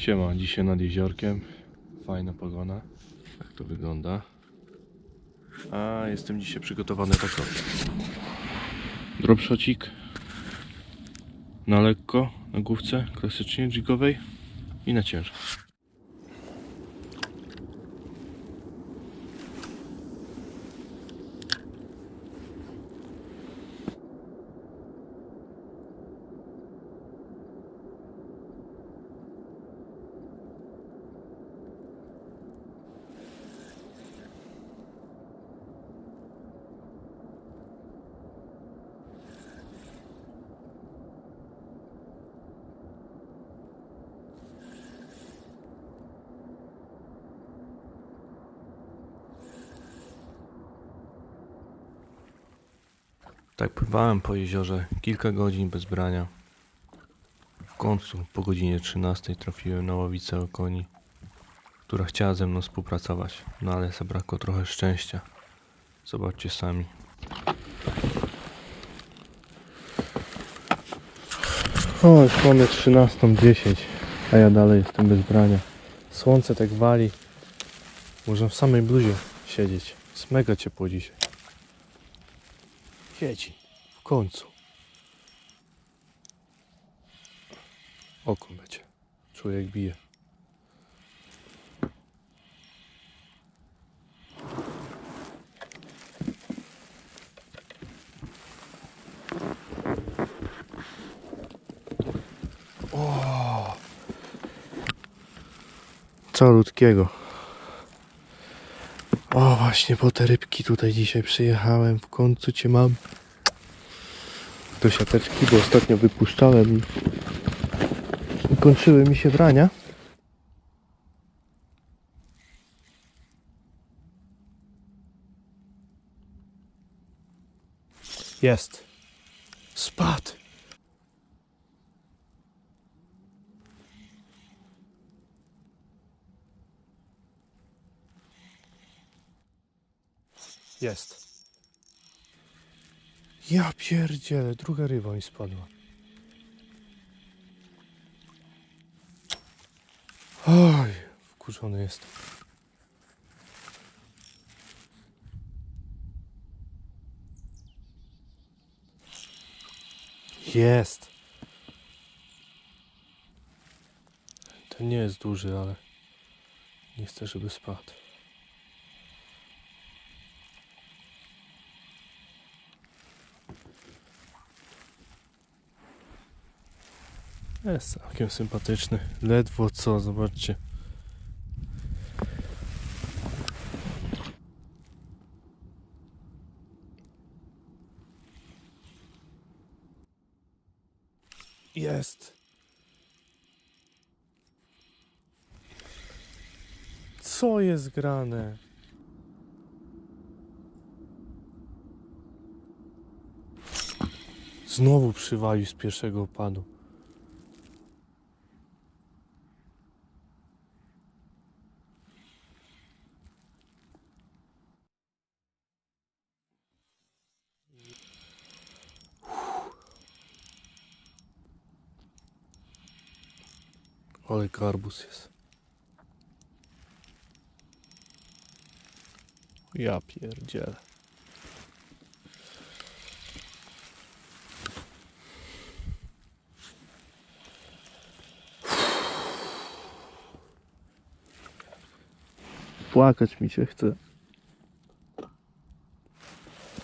Siema, dzisiaj nad jeziorkiem. Fajna pogoda. Tak to wygląda. A jestem dzisiaj przygotowany tak o. Dropshotcik. Na lekko, na główce, klasycznie jigowej i na ciężko. Tak pływałem po jeziorze kilka godzin bez brania. W końcu po godzinie 13 trafiłem na łowicę okoni, która chciała ze mną współpracować, no ale zabrakło trochę szczęścia. Zobaczcie sami. O, już mamy 13.10, a ja dalej jestem bez brania. Słońce tak wali. Można w samej bluzie siedzieć. Jest mega ciepło dzisiaj. Siedzi. W końcu. Oko będzie. Człowiek bije. O! Calutkiego. Właśnie po te rybki tutaj dzisiaj przyjechałem. W końcu cię mam. Do siateczki, bo ostatnio wypuszczałem i i kończyły mi się brania. Jest. Spadł. Jest. Ja pierdzielę, druga ryba mi spadła. Oj, wkurzony jestem. Jest. Ten nie jest duży, ale nie chcę, żeby spadł. Jest całkiem sympatyczny. Ledwo co, zobaczcie. Jest. Co jest grane? Znowu przywalił z pierwszego opadu. Ale karbus jest. Ja pierdzielę. Płakać mi się chce.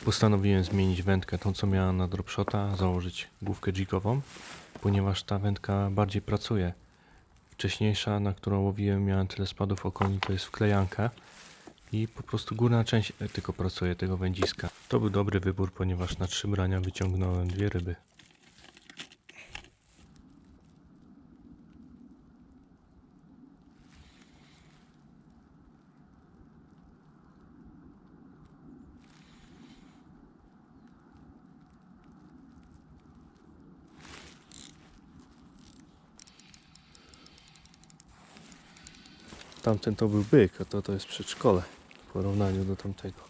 Postanowiłem zmienić wędkę, tą co miałem na dropshota, założyć główkę jigową, ponieważ ta wędka bardziej pracuje. Wcześniejsza, na którą łowiłem, miałem tyle spadów okoni, to jest wklejanka i po prostu górna część e, tylko pracuje tego wędziska. To był dobry wybór, ponieważ na trzy brania wyciągnąłem dwie ryby. Tamten to był byk, a to to jest przedszkole w porównaniu do tamtego.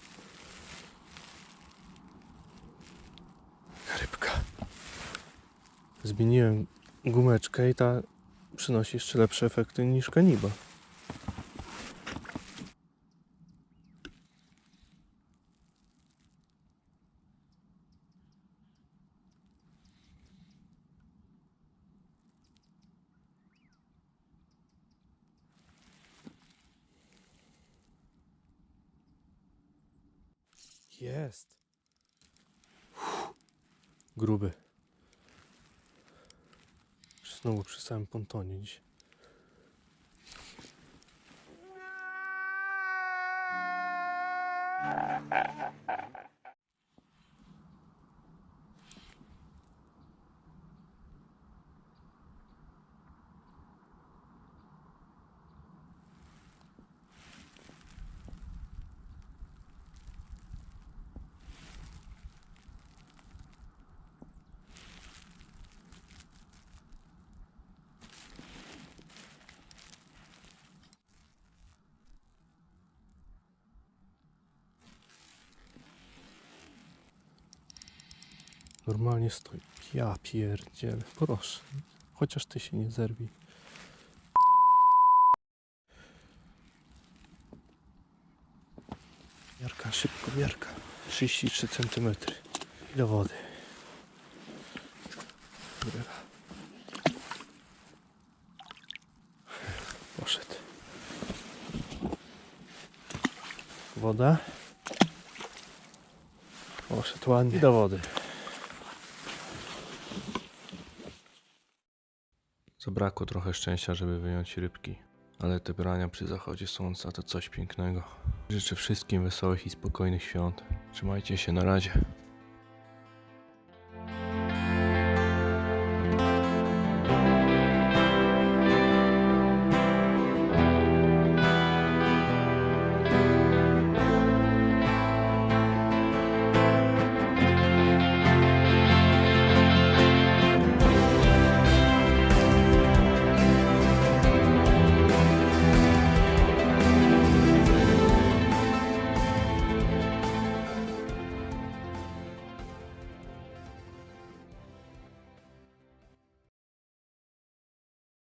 Rybka. Zmieniłem gumeczkę i ta Przynosi jeszcze lepsze efekty niż kaniba. Jest. Gruby. Znowu przy samym pontonie dziś. Normalnie stoi. Ja pierdzielę. Proszę. Chociaż ty się nie zerwij. Miarka, szybko miarka. 33 cm. Ile wody? Dobra. Poszedł. Woda. Poszedł ładnie. I do wody. Zabrakło trochę szczęścia, żeby wyjąć rybki, ale te brania przy zachodzie słońca to coś pięknego. Życzę wszystkim wesołych i spokojnych świąt. Trzymajcie się, na razie.